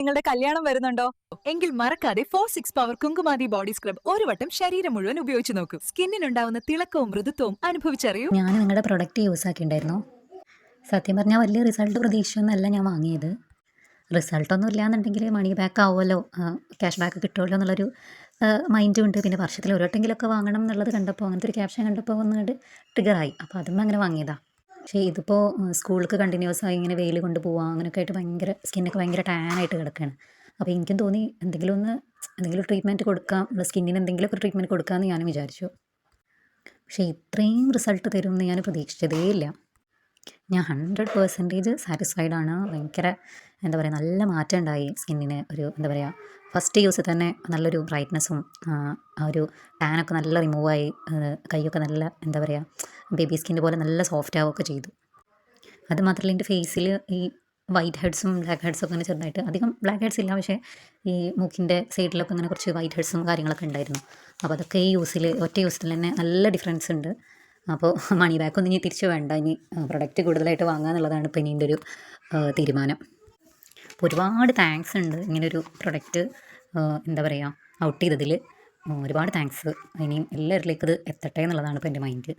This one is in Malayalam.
നിങ്ങളുടെ കല്യാണം വരുന്നുണ്ടോ? എങ്കിൽ മറക്കാതെ four six power Kumkumadi body scrub ഒരു വട്ടം ശരീരം മുഴുവൻ ഉപയോഗിച്ച് നോക്കൂ. സ്കിന്നിനുണ്ടാവുന്ന തിളക്കവും മൃദുത്വവും അനുഭവിച്ചറിയൂ. ഞാൻ നിങ്ങളുടെ പ്രൊഡക്റ്റ് യൂസ് ആക്കിയിട്ടുണ്ടായിരുന്നു. സത്യം പറഞ്ഞാൽ വലിയ റിസൾട്ട് പ്രതീക്ഷിച്ചൊന്നല്ല ഞാൻ വാങ്ങിയത്. റിസൾട്ടൊന്നും ഇല്ലാന്നുണ്ടെങ്കിൽ മണി ബാക്ക് ആവുമല്ലോ. ക്യാഷ് ബാക്ക് കിട്ടുമല്ലോ എന്നുള്ളൊരു മൈൻഡും ഉണ്ട്. പിന്നെ വർഷത്തിൽ ഒരു വട്ടെങ്കിലൊക്കെ വാങ്ങണം എന്നുള്ളത് കണ്ടപ്പോൾ അങ്ങനത്തെ ഒരു ക്യാപ്ഷൻ കണ്ടപ്പോൾ ഒന്നുകൊണ്ട് ട്രിഗറായി അപ്പോൾ അതും അങ്ങനെ വാങ്ങിയതാണ് പക്ഷേ ഇതിപ്പോൾ സ്കൂളിലേക്ക് കണ്ടിന്യൂസ് ആയി ഇങ്ങനെ വെയിൽ കൊണ്ട് പോവുക അങ്ങനെയൊക്കെ ആയിട്ട് ഭയങ്കര സ്കിന്നൊക്കെ ഭയങ്കര ടാനായിട്ട് കിടക്കുകയാണ് അപ്പോൾ എനിക്കും തോന്നി എന്തെങ്കിലും ഒന്ന് എന്തെങ്കിലും ട്രീറ്റ്മെന്റ് കൊടുക്കാം നമ്മുടെ സ്കിന്നിന് എന്തെങ്കിലുമൊക്കെ ട്രീറ്റ്മെന്റ് കൊടുക്കാമെന്ന് ഞാനും വിചാരിച്ചു. പക്ഷേ ഇത്രയും റിസൾട്ട് തരുമെന്ന് ഞാൻ പ്രതീക്ഷിച്ചതേ ഇല്ല ഞാൻ ഹൺഡ്രഡ് പേഴ്സന്റേജ് സാറ്റിസ്ഫൈഡ് ആണ്. ഭയങ്കര എന്താ പറയുക നല്ല മാറ്റം ഉണ്ടായി സ്കിന്നിന് ഒരു എന്താ പറയുക ഫസ്റ്റ് യൂസ് തന്നെ നല്ലൊരു ബ്രൈറ്റ്നസ്സും ആ ഒരു ടാനൊക്കെ നല്ല റിമൂവായി കൈയൊക്കെ നല്ല എന്താ പറയുക ബേബി സ്കിന്റെ പോലെ നല്ല സോഫ്റ്റ് ആവുകയൊക്കെ ചെയ്തു. അത് മാത്രമല്ല എന്റെ ഫേസിൽ ഈ വൈറ്റ് ഹെഡ്സും ബ്ലാക്ക് ഹെഡ്സും ഒക്കെ ചെറുതായിട്ട് അധികം ബ്ലാക്ക് ഹെഡ്സ് ഇല്ല പക്ഷേ ഈ മൂക്കിന്റെ സൈഡിലൊക്കെ അങ്ങനെ കുറച്ച് വൈറ്റ് ഹെഡ്സും കാര്യങ്ങളൊക്കെ ഉണ്ടായിരുന്നു. അപ്പോൾ അതൊക്കെ ഈ യൂസിൽ ഒറ്റ യൂസിൽ തന്നെ നല്ല ഡിഫറൻസ് ഉണ്ട്. അപ്പോൾ മണി ബാക്ക് ഒന്നും ഇനി തിരിച്ച് വേണ്ട. ഇനി പ്രൊഡക്റ്റ് കൂടുതലായിട്ട് വാങ്ങുക എന്നുള്ളതാണ് ഇപ്പോൾ ഇനി എന്റെ ഒരു തീരുമാനം. അപ്പോൾ ഒരുപാട് താങ്ക്സ് ഉണ്ട് ഇങ്ങനൊരു പ്രൊഡക്റ്റ് എന്താ പറയുക ഔട്ട് ചെയ്തതിൽ ഒരുപാട് താങ്ക്സ് ഇനിയും എല്ലാവരിലേക്കും ഇത് എത്തട്ടെ എന്നുള്ളതാണ് ഇപ്പോൾ എന്റെ മൈൻഡ്